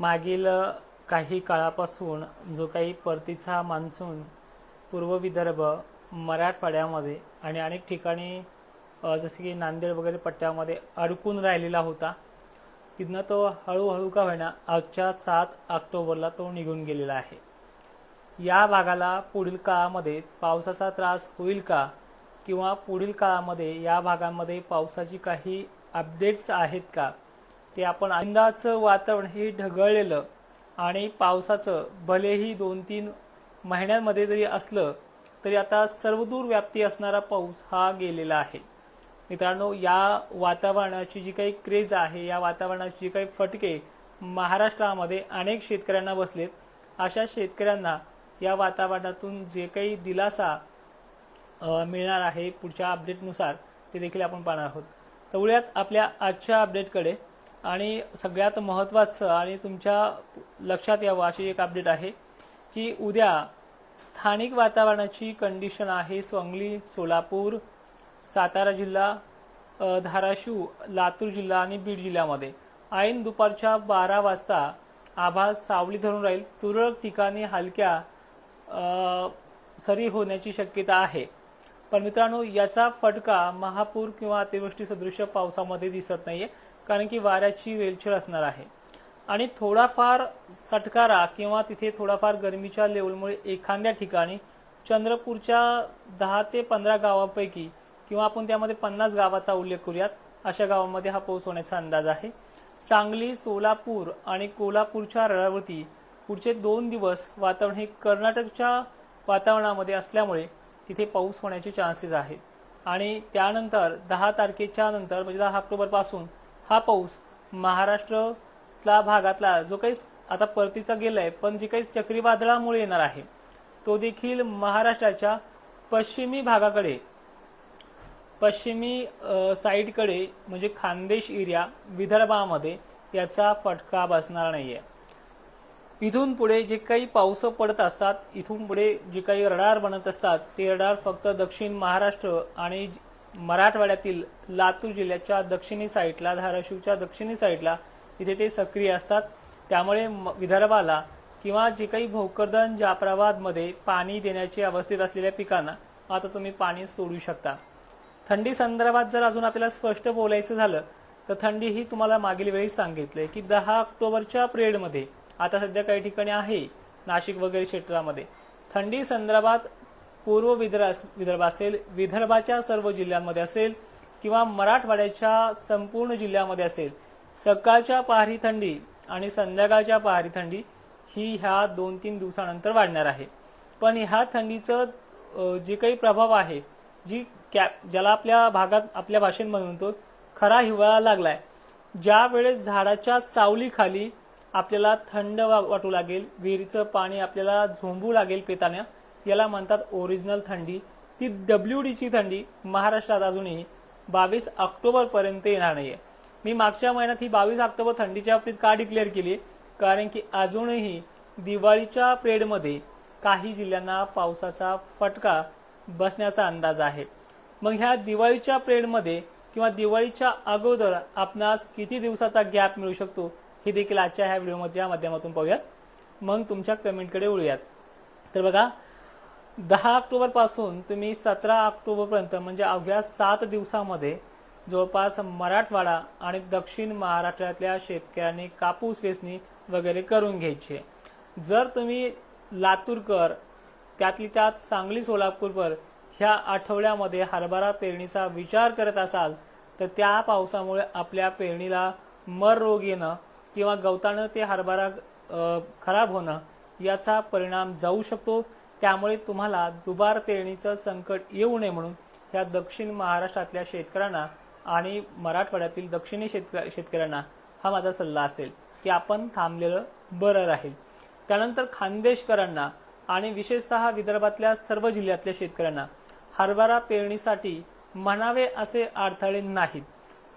मागील काही काळापासून जो काही परतीचा मान्सून पूर्व विदर्भ मराठवाड्यामध्ये आणि अनेक ठिकाणी जसे की नांदेड वगैरे पट्ट्यामध्ये अडकून राहिलेला होता तिथनं तो हळूहळू का होईना आजच्या सात ऑक्टोबरला तो निघून गेलेला आहे. या भागाला पुढील काळामध्ये पावसाचा त्रास होईल का? किंवा पुढील काळामध्ये या भागांमध्ये पावसाची काही अपडेट्स आहेत का? ते आपण अंदाचं वातावरण हे ढगळलेलं आणि पावसाचं भलेही दोन तीन महिन्यांमध्ये जरी असलं तरी आता सर्वदूर व्याप्ती असणारा पाऊस हा गेलेला आहे. मित्रांनो या वातावरणाची जी काही क्रेज आहे या वातावरणाची जी काही फटके महाराष्ट्रामध्ये अनेक शेतकऱ्यांना बसलेत अशा शेतकऱ्यांना या वातावरणातून जे काही दिलासा मिळणार आहे पुढच्या अपडेटनुसार ते देखील आपण पाहणार आहोत. तर वळूयात आपल्या आजच्या अपडेटकडे आणि सगळ्यात महत्त्वाचं आणि तुमच्या लक्षात यावं अशी एक अपडेट आहे की उद्या स्थानिक वातावरणाची कंडिशन आहे सांगली सोलापूर सातारा जिल्हा धाराशिव लातूर जिल्हा आणि बीड जिल्ह्यामध्ये. ऐन दुपारच्या बारा वाजता आभाळ सावली धरून राहील. तुरळक ठिकाणी हलक्या सरी होण्याची शक्यता आहे. पण मित्रांनो याचा फटका महापूर किंवा अतिवृष्टी सदृश पावसामध्ये दिसत नाहीये. कारण की वाऱ्याची वेलछेड असणार आहे. आणि थोडाफार सटकारा किंवा तिथे थोडाफार गरमीच्या लेवलमुळे एखाद्या ठिकाणी चंद्रपूरच्या दहा ते पंधरा गावांपैकी किंवा आपण त्यामध्ये पन्नास गावाचा उल्लेख करूयात अशा गावांमध्ये हा पाऊस होण्याचा अंदाज आहे. सांगली सोलापूर आणि कोल्हापूरच्या रळावरती पुढचे दोन दिवस वातावरण हे कर्नाटकच्या वातावरणामध्ये असल्यामुळे तिथे पाऊस होण्याचे चान्सेस आहेत. आणि त्यानंतर दहा तारखेच्या नंतर म्हणजे दहा ऑक्टोबरपासून हा पाऊस महाराष्ट्रातला भागातला जो काही आता परतीचा गेलाय पण जे काही चक्रीवादळामुळे येणार आहे तो देखील महाराष्ट्राच्या पश्चिमी भागाकडे पश्चिमी साईडकडे म्हणजे खानदेश एरिया विदर्भामध्ये याचा फटका बसणार नाहीये. इथून पुढे जे काही पाऊस पडत असतात इथून पुढे जे काही रडार बनत असतात ते रडार फक्त दक्षिण महाराष्ट्र आणि मराठवाड्यातील लातूर जिल्ह्याच्या दक्षिणी साईडला धाराशिवच्या दक्षिणी साईडला तिथे ते सक्रिय असतात. त्यामुळे म- विदर्भाला किंवा जे काही भोकरदन जाफराबादमध्ये पाणी देण्याची अवस्थेत असलेल्या पिकांना आता तुम्ही पाणी सोडू शकता. थंडी संदर्भात जर अजून आपल्याला स्पष्ट बोलायचं झालं तर थंडी ही तुम्हाला मागील वेळी सांगितले की दहा ऑक्टोबरच्या पिरियडमध्ये आता सध्या काही ठिकाणी आहे नाशिक वगैरे क्षेत्रामध्ये. थंडी संदर्भात पूर्व विदर्भ विदर्भ असेल विदर्भाच्या सर्व जिल्ह्यांमध्ये असेल किंवा मराठवाड्याच्या संपूर्ण जिल्ह्यामध्ये असेल सकाळच्या पहारी थंडी आणि संध्याकाळच्या पहारी थंडी ही ह्या दोन तीन दिवसानंतर वाढणार आहे. पण ह्या थंडीचं जे काही प्रभाव आहे जी कॅप ज्याला आपल्या भागात आपल्या भाषेत म्हणतो खरा हिवाळा लागलाय. ज्या वेळेस झाडाच्या सावलीखाली आपल्याला थंड वा- वाटू लागेल विहिरीचं पाणी आपल्याला झोंबू लागेल पिताना याला म्हणतात ओरिजिनल थंडी. ती डब्ल्यू डीची थंडी महाराष्ट्रात अजूनही बावीस ऑक्टोबर पर्यंत येणार नाहीये. मी मागच्या महिन्यात ही बावीस ऑक्टोबर थंडीच्या बाबतीत का डिक्लेअर केली? कारण की अजूनही दिवाळीच्या प्रेडमध्ये काही जिल्ह्यांना पावसाचा फटका बसण्याचा अंदाज आहे. मग ह्या दिवाळीच्या प्रेडमध्ये किंवा दिवाळीच्या अगोदर आपणास किती दिवसाचा गॅप मिळू शकतो? हे देखील आजच्या ह्या व्हिडिओमध्ये या माध्यमातून पाहूयात. मग तुमच्या कमेंटकडे वळूयात. तर बघा दहा ऑक्टोबरपासून तुम्ही सतरा ऑक्टोबर पर्यंत म्हणजे अवघ्या सात दिवसामध्ये जवळपास मराठवाडा आणि दक्षिण महाराष्ट्रातल्या शेतकऱ्यांनी कापूस वेचणी वगैरे करून घ्यायची. जर तुम्ही लातूरकर त्यातली त्यात सांगली सोलापूरवर ह्या आठवड्यामध्ये हरभरा पेरणीचा विचार करत असाल तर त्या पावसामुळे आपल्या पेरणीला मर रोग येणं किंवा गवतानं ते हरभरा खराब होणं याचा परिणाम जाऊ शकतो. त्यामुळे तुम्हाला दुबार पेरणीचं संकट येऊ नये म्हणून ह्या दक्षिण महाराष्ट्रातल्या शेतकऱ्यांना आणि मराठवाड्यातील दक्षिणी शेतक शेतकऱ्यांना हा माझा सल्ला असेल की आपण थांबलेलं बरं राहील. त्यानंतर खानदेशकरांना आणि विशेषतः विदर्भातल्या सर्व जिल्ह्यातल्या शेतकऱ्यांना हरभरा पेरणीसाठी म्हणावे असे अडथळे नाहीत.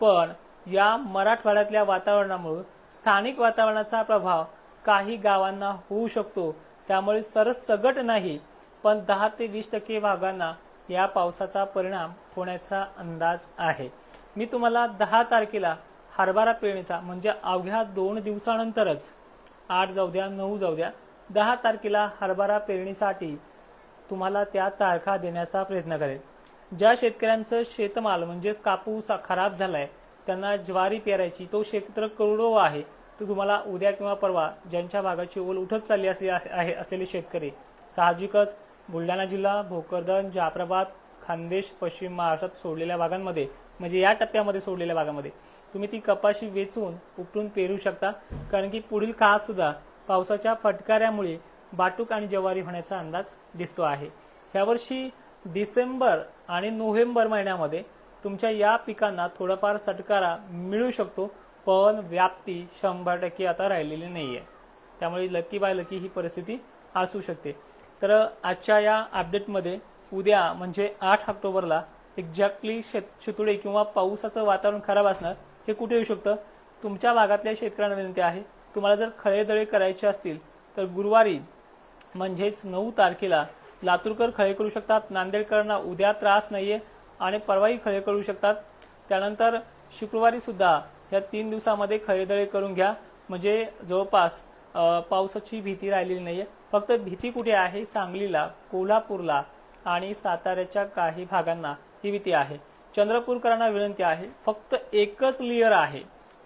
पण या मराठवाड्यातल्या वातावरणामुळे स्थानिक वातावरणाचा प्रभाव काही गावांना होऊ शकतो त्यामुळे सरसगट नाही पण दहा ते वीस टक्के भागांना या पावसाचा परिणाम होण्याचा अंदाज आहे. मी तुम्हाला दहा तारखेला हरभरा पेरणीचा म्हणजे अवघ्या दोन दिवसानंतरच आठ जाऊ द्या नऊ जाऊ द्या दहा तारखेला हरभरा पेरणीसाठी तुम्हाला त्या तारखा देण्याचा प्रयत्न करेल ज्या शेतकऱ्यांचं शेतमाल म्हणजेच कापूस खराब झालाय त्यांना ज्वारी पेरायची तो क्षेत्र करोडो आहे. तर तुम्हाला उद्या किंवा परवा ज्यांच्या भागाची ओल उठत चालली असली आहे असलेले शेतकरी साहजिकच बुलढाणा जिल्हा भोकरदन जाफराबाद खानदेश पश्चिम महाराष्ट्रात सोडलेल्या भागांमध्ये म्हणजे या टप्प्यामध्ये सोडलेल्या भागामध्ये तुम्ही ती कपाशी वेचून उपटून पेरू शकता. कारण की पुढील काळसुद्धा पावसाच्या फटकाऱ्यामुळे बाटूक आणि ज्वारी होण्याचा अंदाज दिसतो आहे. यावर्षी डिसेंबर आणि नोव्हेंबर महिन्यामध्ये तुमच्या या पिकांना थोडाफार सटकारा मिळू शकतो. पण व्याप्ती शंभर टक्के आता राहिलेली नाही आहे त्यामुळे लकी बाय लकी ही परिस्थिती असू शकते. तर आजच्या या अपडेटमध्ये उद्या म्हणजे आठ ऑक्टोबरला एक्झॅक्टली शेत चितुळे किंवा पावसाचं वातावरण खराब असणार हे कुठे येऊ शकतं? तुमच्या भागातल्या शेतकऱ्यांना विनंती आहे तुम्हाला जर खळेदळे करायचे असतील तर गुरुवारी म्हणजेच नऊ तारखेला लातूरकर खळे करू शकतात नांदेडकरांना उद्या त्रास नाहीये आणि परवाही खळे करू शकतात. त्यानंतर शुक्रवारी सुद्धा या तीन दिवसामध्ये खळेदळे करून घ्या. म्हणजे जवळपास पावसाची भीती राहिलेली नाहीये. फक्त भीती कुठे आहे? सांगलीला कोल्हापूरला आणि साताऱ्याच्या काही भागांना ही भीती आहे. चंद्रपूरकरांना विनंती आहे फक्त एकच लेअर आहे.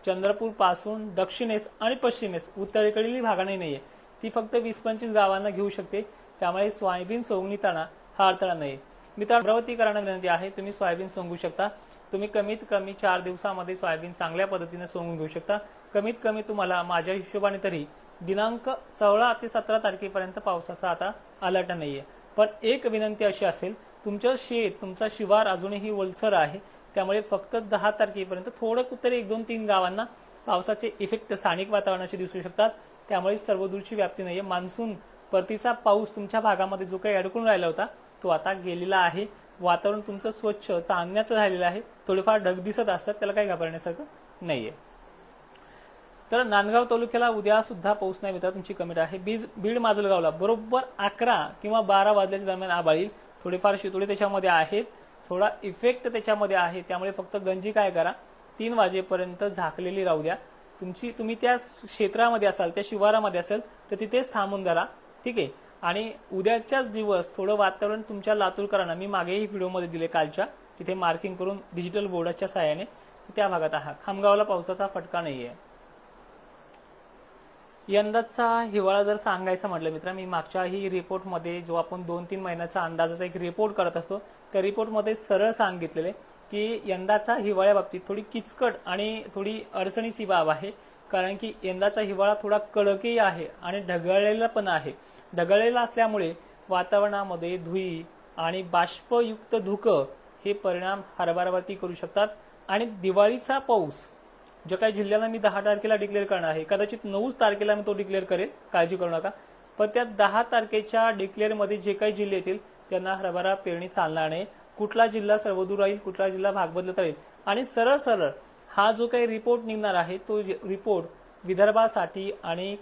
चंद्रपूरपासून दक्षिणेस आणि पश्चिमेस उत्तरेकडील भागाने नाहीये. ती फक्त वीस पंचवीस गावांना घेऊ शकते. त्यामुळे सोयाबीन सोंगणीताना हा अडथळा नाही मित्र अमरावतीकरांना विनंती आहे. तुम्ही सोयाबीन सोंगू शकता. तुम्ही कमीत कमी चार दिवसामध्ये सोयाबीन चांगल्या पद्धतीने सोंगून घेऊ शकता. कमीत कमी तुम्हाला माझ्या हिशोबाने तरी दिनांक सोळा ते सतरा तारखेपर्यंत पावसाचा आता अलर्ट नाहीये. पण एक विनंती अशी असेल तुमचं शेत तुमचा शिवार अजूनही ओलसर आहे. त्यामुळे फक्त दहा तारखेपर्यंत थोडं कुठतरी एक दोन तीन गावांना पावसाचे इफेक्ट स्थानिक वातावरणाचे दिसू शकतात. त्यामुळे सर्वदूरची व्याप्ती नाहीये. मान्सून परतीचा पाऊस तुमच्या भागामध्ये जो काही अडकून राहिला होता तो आता गेलेला आहे. वातावरण तुमचं स्वच्छ चांदण्याचं झालेलं आहे. थोडेफार ढग दिसत असतात त्याला काही घाबरण्यासारखं नाहीये. तर नांदगाव तालुक्याला उद्या सुद्धा पाऊस नाही मिळतात तुमची कमेंट आहे. बीज बीड माजलगावला बरोबर अकरा किंवा बारा वाजल्याच्या दरम्यान आबाळील थोडेफार शितोडे त्याच्यामध्ये आहेत. थोडा इफेक्ट त्याच्यामध्ये आहे. त्यामुळे फक्त गंजी काय करा तीन वाजेपर्यंत झाकलेली राहू द्या. तुमची तुम्ही त्या क्षेत्रामध्ये असाल त्या शिवारामध्ये असेल तर तिथेच थांबून धरा. ठीक आहे? आणि उद्याच्याच दिवस थोडं वातावरण तुमच्या लातूरकरांना मी मागेही व्हिडिओमध्ये दिले कालच्या तिथे मार्किंग करून डिजिटल बोर्डाच्या सहाय्याने त्या भागात आहात खामगावला पावसाचा फटका नाहीये. यंदाचा हिवाळा जर सांगायचं म्हटलं मित्र मी मागच्याही रिपोर्टमध्ये जो आपण दोन तीन महिन्याचा अंदाजाचा एक रिपोर्ट करत असतो त्या रिपोर्टमध्ये सरळ सांगितलेले की यंदाचा हिवाळ्याबाबतीत थोडी किचकट आणि थोडी अडचणीची बाब आहे कारण की यंदाचा हिवाळा थोडा कडकही आहे आणि ढगाळलेला पण आहे. ढगळलेला असल्यामुळे वातावरणामध्ये धुई आणि बाष्पयुक्त धुकं हे परिणाम हरभरावरती करू शकतात. आणि दिवाळीचा पाऊस जे काही जिल्ह्यांना मी दहा तारखेला डिक्लेअर करणार आहे कदाचित नऊच तारखेला मी तो डिक्लेअर करेल. काळजी करू नका. पण त्या दहा तारखेच्या डिक्लेअरमध्ये जे काही जिल्हे येतील त्यांना हरभरा पेरणी चालणार नाही. कुठला जिल्हा सर्वदूर राहील कुठला जिल्हा भाग बदलत राहील. आणि सरळ सरळ हा जो काही रिपोर्ट निघणार आहे तो रिपोर्ट विदर्भासाठी आणि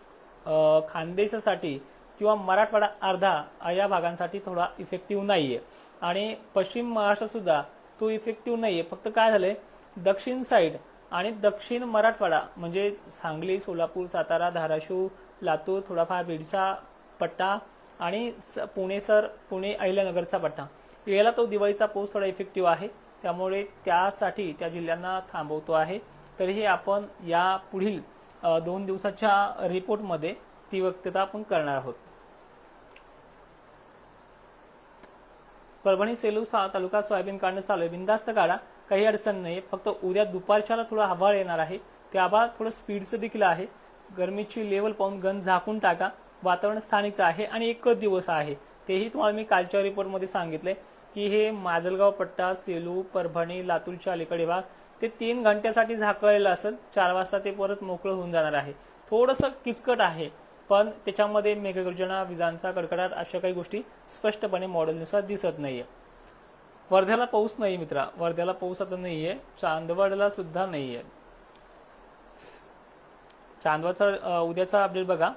खानदेशासाठी किंवा मराठवाडा अर्धा या भागांसाठी थोडा इफेक्टिव्ह नाहीये. आणि पश्चिम महाराष्ट्र सुद्धा तो इफेक्टिव्ह नाहीये. फक्त काय झालंय? दक्षिण साईड आणि दक्षिण मराठवाडा म्हणजे सांगली सोलापूर सातारा धाराशिव लातूर थोडाफार बीडचा पट्टा आणि स- पुणे सर पुणे अहिल्यानगरचा पट्टा. याला तो दिवाळीचा पाऊस थोडा इफेक्टिव्ह आहे. त्यामुळे त्यासाठी त्या जिल्ह्यांना थांबवतो आहे. तरीही आपण या पुढील दोन दिवसाच्या रिपोर्टमध्ये ती वक्तता आपण करणार आहोत. परभणी सेलू सा तालुका सोयाबीन काढणं चालू आहे. बिंदास्त काढा काही अडचण नाही फक्त उद्या दुपारच्याला थोडा हवाळ येणार आहे. ते आभाळ थोडं स्पीडचं देखील आहे. गरमीची लेवल पाहून गन झाकून टाका. वातावरण स्थानिकचं आहे आणि एकच दिवस आहे. तेही तुम्हाला मी कालच्या रिपोर्टमध्ये सांगितलंय की हे माजलगाव पट्टा सेलू परभणी लातूरच्या अलीकडे भाग ते तीन घंट्यासाठी झाकळलेलं असेल. चार वाजता ते परत मोकळं होऊन जाणार आहे. थोडंसं किचकट आहे. पण त्याच्यामध्ये मेघगर्जना विजांचा कडकडाट अशा काही गोष्टी स्पष्टपणे मॉडेलनुसार दिसत नाहीये. वर्ध्याला पाऊस नाही मित्रा. वर्ध्याला पाऊस आता नाहीये. चांदवडला सुद्धा नाहीये. चांदवडचा उद्याचा अपडेट बघा.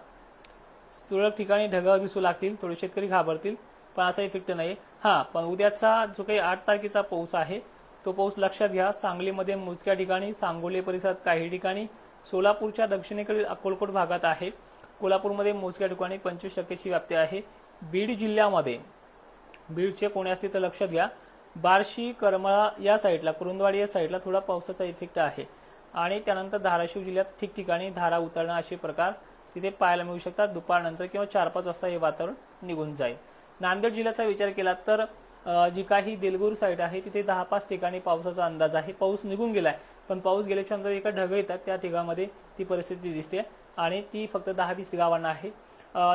तुरळक ठिकाणी ढगाळ दिसू लागतील. थोडे शेतकरी घाबरतील पण असा इफेक्ट नाही हा पण उद्याचा जो काही आठ तारखेचा पाऊस आहे तो पाऊस लक्षात घ्या. सांगलीमध्ये मोजक्या ठिकाणी सांगोले परिसरात काही ठिकाणी सोलापूरच्या दक्षिणेकडील अकोलकोट भागात आहे. कोल्हापूरमध्ये मोजक्या ठिकाणी पंचवीस टक्केची व्याप्ती आहे. बीड जिल्ह्यामध्ये बीडचे कोणी असतील तर लक्षात घ्या बार्शी करमळा या साईडला कुरुंदवाडी या साईडला थोडा पावसाचा इफेक्ट आहे. आणि त्यानंतर धाराशिव जिल्ह्यात ठिकठिकाणी धारा उतरणं असे प्रकार तिथे पाहायला मिळू शकतात. दुपारनंतर किंवा चार पाच वाजता हे वातावरण निघून जाईल. नांदेड जिल्ह्याचा विचार केला तर जी काही देलगूर साईड आहे तिथे दहा पाच ठिकाणी पावसाचा अंदाज आहे. पाऊस निघून गेलाय पण पाऊस गेल्याच्यानंतर एका ढग येतात. त्या ठिकाणामध्ये ती परिस्थिती दिसते. आणि ती फक्त दहा वीस गावांना आहे.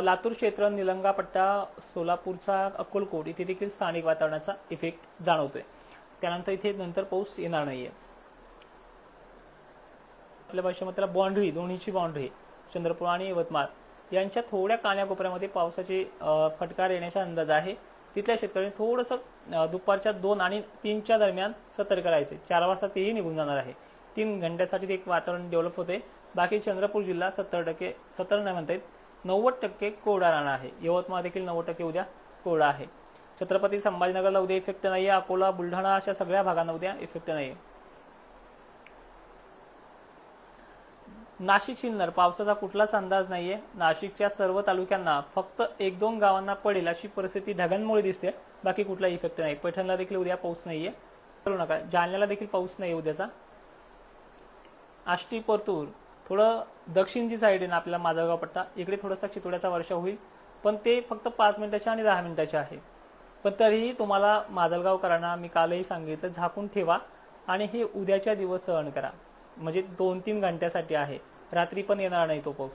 लातूर क्षेत्र निलंगा पट्टा सोलापूरचा अक्कलकोट इथे देखील स्थानिक वातावरणाचा इफेक्ट जाणवतोय. त्यानंतर इथे नंतर पाऊस येणार नाहीये. आपल्या भाषेमध्ये त्याला बाँड्री दोन्हीची बाँड्री चंद्रपूर आणि यवतमाळ यांच्या थोड्या कान्याकोपऱ्यामध्ये पावसाचे फटकार येण्याचा अंदाज आहे. तिथल्या शेतकऱ्यांनी थोडंसं दुपारच्या दोन आणि तीनच्या दरम्यान सतर्क राहायचे. चार वाजता तेही निघून जाणार आहे. तीन घंट्यासाठी ते एक वातावरण डेव्हलप होते बाकी चंद्रपूर जिल्हा सत्तर टक्के सत्तर नाही म्हणता येत नव्वद टक्के कोरडा राहणार आहे. यवतमाळ देखील नव्वद टक्के उद्या कोरडा आहे. छत्रपती संभाजीनगरला उद्या इफेक्ट नाही आहे अकोला बुलढाणा अशा सगळ्या भागांना उद्या इफेक्ट नाही आहे नाशिक सिन्नर पावसाचा कुठलाच अंदाज नाहीये. नाशिकच्या सर्व तालुक्यांना फक्त एक दोन गावांना पडेल अशी परिस्थिती ढगांमुळे दिसते. बाकी कुठला इफेक्ट नाही. पैठणला देखील उद्या पाऊस नाहीये. करू नका. जालन्याला देखील पाऊस नाही उद्याचा. आष्टी परतूर थोडं दक्षिणची साईड आहे ना आपल्याला माजलगाव पट्टा. इकडे थोडासा चितोड्याचा वर्षा होईल. पण ते फक्त पाच मिनिटाचे आणि दहा मिनिटाचे आहे. पण तरीही तुम्हाला माजलगावकरांना मी कालही सांगितलं झाकून ठेवा आणि हे उद्याच्या दिवस सहन करा. म्हणजे दोन तीन घंट्यासाठी आहे. रात्री पण येणार नाही तो पाऊस.